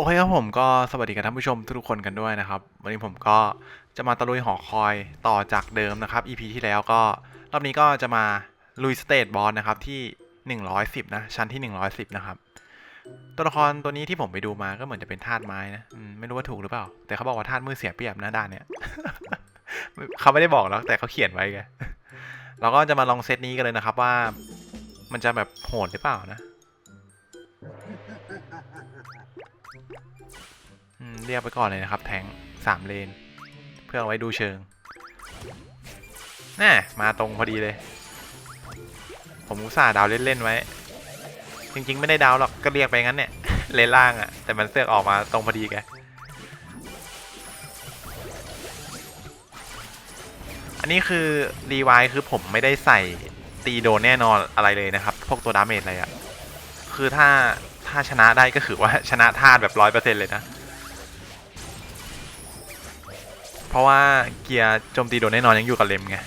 โอเคครับผมก็สวัสดีกับท่านผู้ชมทุกคนกันด้วยนะครับ วันนี้ผมก็จะมาตะลุยหอคอยต่อจากเดิมนะครับ EP ที่แล้วก็รอบนี้ก็จะมาลุยสเตทบอสนะครับที่ 110 นะ ชั้นที่ 110 นะครับ ตัวละครตัวนี้ที่ผมไปดูมาก็เหมือนจะเป็นธาตุไม้นะไม่รู้ว่าถูกหรือเปล่า แต่เขาบอกว่าธาตุมือเสียเปรียบนะด้านเนี้ยเขาไม่ได้บอกหรอกแต่เขาเขียนไว้ไงเราก็จะมาลองเซตนี้กันเลยนะครับว่า มันจะแบบโหดหรือเปล่านะ เรียกไปก่อนเลยนะครับ แทงสามเลน เพื่อเอาไว้ดูเชิงน่มาตรงพอดีเลย ผมอุตส่าห์ดาวเล่นๆไว้ จริง ๆ ไม่ได้ดาวหรอกก็เรียกไปงั้นเนี่ย เลนล่างอะ่ะ แต่มันเสือกออกมาตรงพอดีแกอันนี้คือรีไวคือผมไม่ได้ใส่ตีโดนแน่นอนอะไรเลยนะครับ พวกตัวดาเมจอะไรอะ่ะ คือถ้า ถ้าชนะได้ก็คือว่าชนะธาตุแบบร้อยเปอร์เซ็นต์เลยนะ เพราะว่าเกียร์โจมตีโดนแน่นอนยังอยู่กับเลมไง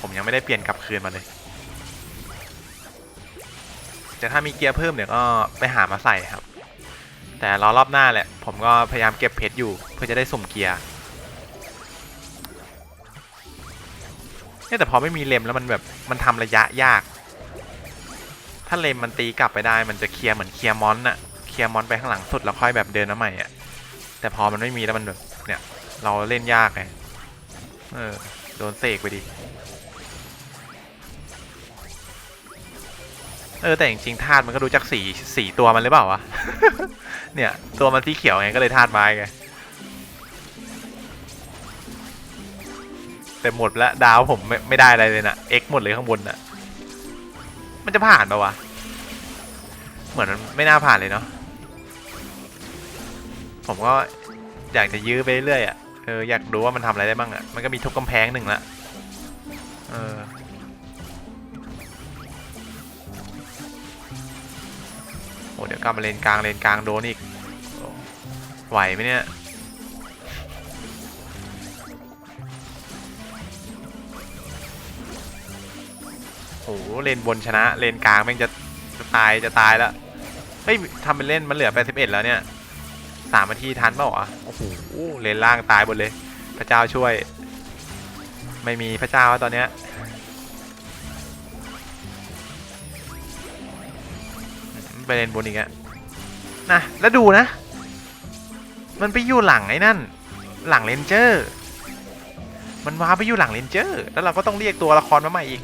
ผมยังไม่ได้เปลี่ยนกลับคืนมาเลย แต่ถ้ามีเกียร์เพิ่มเดี๋ยวก็ไปหามาใส่ครับ แต่รอรอบหน้าแหละ ผมก็พยายามเก็บเพชรอยู่ เพื่อจะได้สุ่มเกียร์เนี่ยแต่พอไม่มีเลมแล้วมันแบบมันทำระยะยาก ถ้าเลมมันตีกลับไปได้ มันจะเคลียร์เหมือนเคลียร์มอนอะเคลียร์มอนไปข้างหลังสุดแล้วค่อยแบบเดินมาใหม่อะแต่พอมันไม่มีแล้วมันแบบเนี่ย เราเล่นยากไงเออโดนเสกไปดิเออแต่จริงๆธาตุมันก็ดูจากสีสีตัวมันหรือเปล่าวะ เนี่ยตัวมันสีเขียวไงก็เลยธาตุไม้ไงแต่หมดล้วดาวผมไม่ไม่ได้อะไรเลยนะ X หมดเลยข้างบนน่ะ มันจะผ่านปะวะ เหมือนมันไม่น่าผ่านเลยเนาะ ผมก็อยากจะยื้อไปเรื่อยอะ เอออยากดูว่ามันทำอะไรได้บ้างอะ มันก็มีทุบกำแพงหนึ่งละ เออ โอ้เดี๋ยวกลับมาเลนกลางเลนกลางโดนอีก ไหวไหมเนี่ย อ้โหเลนบนชนะเลนกลางแม่งจะจะตายจะตายแล้วเฮ้ยทำเป็นเล่นมันเหลือ81แล้วเนี่ยสามนาทีทันเปล่าวะโอ้โหเลนล่างตายหมดเลย พระเจ้าช่วย ไม่มีพระเจ้าตอนเนี้ยไปเลนบนอีกอะนะแล้วดูนะ มันไปอยู่หลังไอ้นั่น หลังเลนเจอร์ มันว้าไปอยู่หลังเลนเจอร์ แล้วเราก็ต้องเรียกตัวละครมาใหม่อีก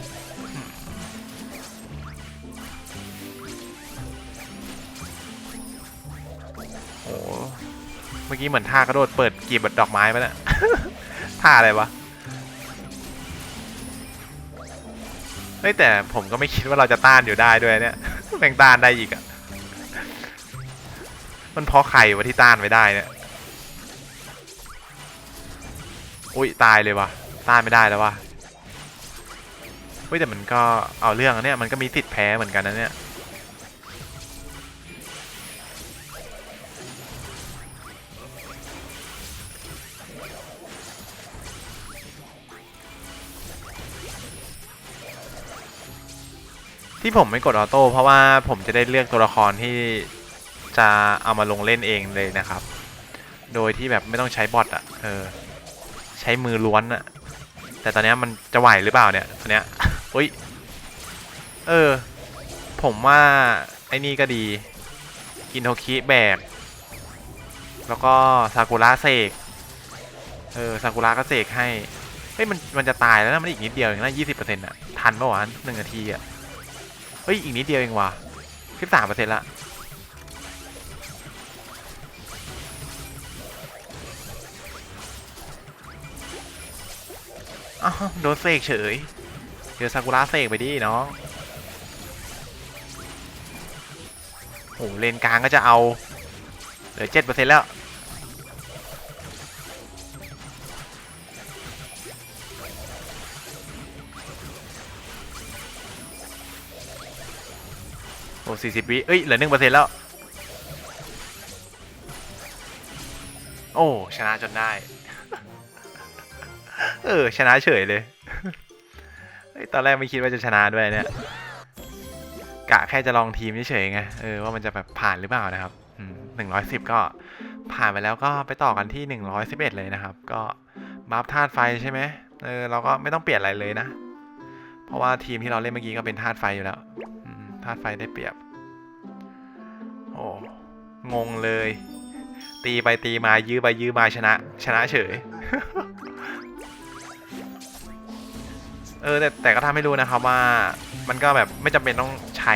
เมื่อกี้เหมือนท่ากระโดดเปิดกีบดอกไม้ไปแล้วท่าอะไรวะเฮ้ยแต่ผมก็ไม่คิดว่าเราจะต้านอยู่ได้ด้วยเนี่ยแม่งต้านได้อีกอะมันเพราะใครวะที่ต้านไม่ได้เนี่ยอุ้ยตายเลยวะต้านไม่ได้แล้ววะเฮ้ยแต่มันก็เอาเรื่องเนี่ยมันก็มีติดแพ้เหมือนกันนะเนี่ย ที่ผมไม่กดออโต้เพราะว่าผมจะได้เลือกตัวละครที่จะเอามาลงเล่นเองเลยนะครับ โดยที่แบบไม่ต้องใช้บอทอะ เออ ใช้มือล้วนอะ แต่ตอนนี้มันจะไหวหรือเปล่าเนี่ยตอนเนี้ยอุ้ย เออ ผมว่าไอ้นี่ก็ดี อินโทคิแบกแล้วก็ซากุระเสก เออ ซากุระก็เสกให้ เฮ้ยมันมันจะตายแล้วนะมันอีกนิดเดียวเองนะยี่สิบเปอร์เซ็นต์อะ ทันปะวะหนึ่งนาทีอะ เฮ้ย อีกนิดเดียวเองว่ะสิบสามเปอร์เซ็นต์ละอ้าวโดนเสกเฉย เดี๋ยวซากุระเสกไปดิน้องโอ้เลนกลางก็จะเอา เหลือเจ็ดเปอร์เซ็นต์แล้ว สี่สิบวิเอ้ย เหลือหนึ่งเปอร์เซ็นต์แล้ว โอ้ ชนะจนได้ เออ ชนะเฉยเลยเฮ้ตอนแรกไม่คิดว่าจะชนะด้วยเนี่ย กะแค่จะลองทีมเฉยๆไง เออ ว่ามันจะแบบผ่านหรือเปล่านะครับอืม110ก็ผ่านไปแล้วก็ไปต่อกันที่111เลยนะครับ ก็บัฟธาตุไฟใช่ไหมเออเราก็ไม่ต้องเปลี่ยนอะไรเลยนะ เพราะว่าทีมที่เราเล่นเมื่อกี้ก็เป็นธาตุไฟอยู่แล้วธาตุไฟได้เปรียบ โอ้งงเลย ตีไปตีมายื้อไปยื้อมาชนะ ชนะเฉย เออแต่แต่ก็ทำให้รู้นะครับว่า มันก็แบบไม่จำเป็นต้องใช้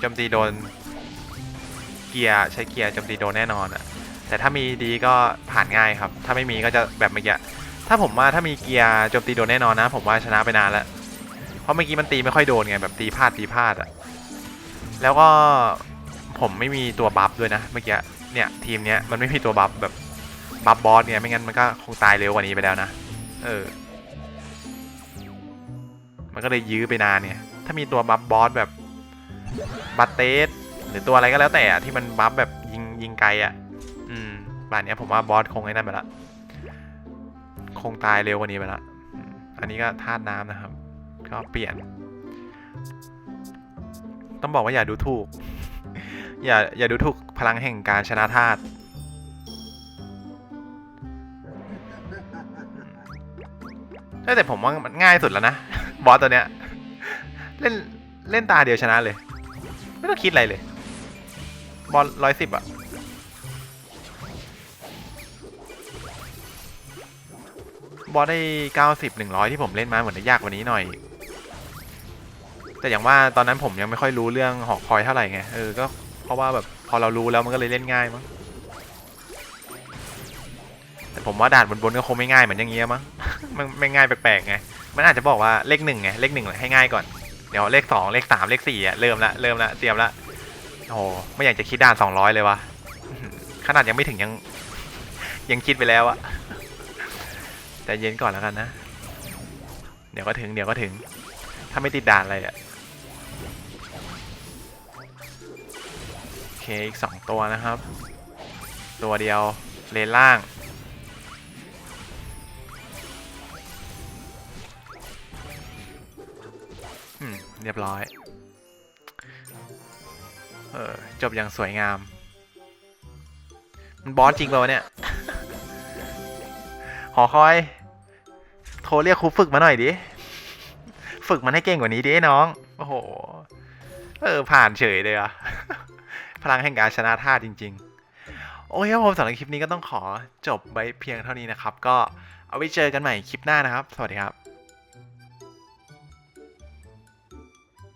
โจมตีโดน เกียร์ใช้เกียร์โจมตีโดนแน่นอนอะแต่ถ้ามีดีก็ผ่านง่ายครับ ถ้าไม่มีก็จะแบบเมื่อกี้ถ้าผมว่าถ้ามีเกียร์โจมตีโดนแน่นอนนะ ผมว่าชนะไปนานแล้ว เพราะเมื่อกี้มันตีไม่ค่อยโดนไงแบบตีพลาดตีพลาดอะแล้วก็ ผมไม่มีตัวบัฟด้วยนะเมื่อกี้เนี่ยทีมเนี้ยมันไม่มีตัวบัฟแบบบัฟบอสเนี่ยไม่งั้นมันก็คงตายเร็วกว่านี้ไปแล้วนะเออ มันก็เลยยื้อไปนานเนี่ย ถ้ามีตัวบัฟบอสแบบบัตเตสหรือตัวอะไรก็แล้วแต่ที่มันบัฟแบบยิงยิงไกลอะอืมป่านเนี้ยผมว่าบอสคงไอ้นั่นไปละคงตายเร็วกว่านี้ไปละอันนี้ก็ธาตุน้ำนะครับ ก็เปลี่ยน ต้องบอกว่าอย่าดูถูก อย่าอย่าดูถูกพลังแห่งการชนะธาตุเอ้ยแต่ผมว่ามันง่ายสุดแล้วนะ บอสตัวเนี้ย เล่นเล่นตาเดียวชนะเลย ไม่ต้องคิดอะไรเลย บอลร้อยสิบอะบอสได้เก้าสิบหนึ่งร้อยที่ผมเล่นมาเหมือนจะยากกว่านี้หน่อย แต่อย่างว่าตอนนั้นผมยังไม่ค่อยรู้เรื่องหอคอยเท่าไหร่ไง เออ ก็ เพราะว่าแบบพอเรารู้แล้วมันก็เลยเล่นง่ายมั้งแต่ผมว่าด่านบนๆก็คงไม่ง่ายเหมือนอย่างเงี้ยมั้งมันไม่ง่ายแปลกๆไงมันอาจจะบอกว่าเลขหนึ่งไงเลขหนึ่งให้ง่ายก่อนเดี๋ยวเลขสองเลขสามเลขสี่อะเริ่มละเริ่มละเตรียมละโอ้ไม่อยากจะคิดด่านสองร้อยเลยวะขนาดยังไม่ถึงยัง ยังคิดไปแล้วอะแต่เย็นก่อนแล้วกันนะ เดี๋ยวก็ถึงเดี๋ยวก็ถึง ถ้าไม่ติดด่านอะไรอะ เคอีกสองตัวนะครับ ตัวเดียวเลนล่าง เรียบร้อย เออ จบอย่างสวยงาม มันบอสจริงเปล่าวะเนี่ย หอคอย โทรเรียกครูฝึกมาหน่อยดิ ฝึกมันให้เก่งกว่านี้ดิไอ้น้อง โอ้โห เออ ผ่านเฉยเลยอะ พลังแห่งการชนะท่าจริง ๆ โอเคครับผมสำหรับคลิปนี้ก็ต้องขอจบไว้เพียงเท่านี้นะครับ ก็เอาไว้เจอกันใหม่คลิปหน้านะครับ สวัสดีครับ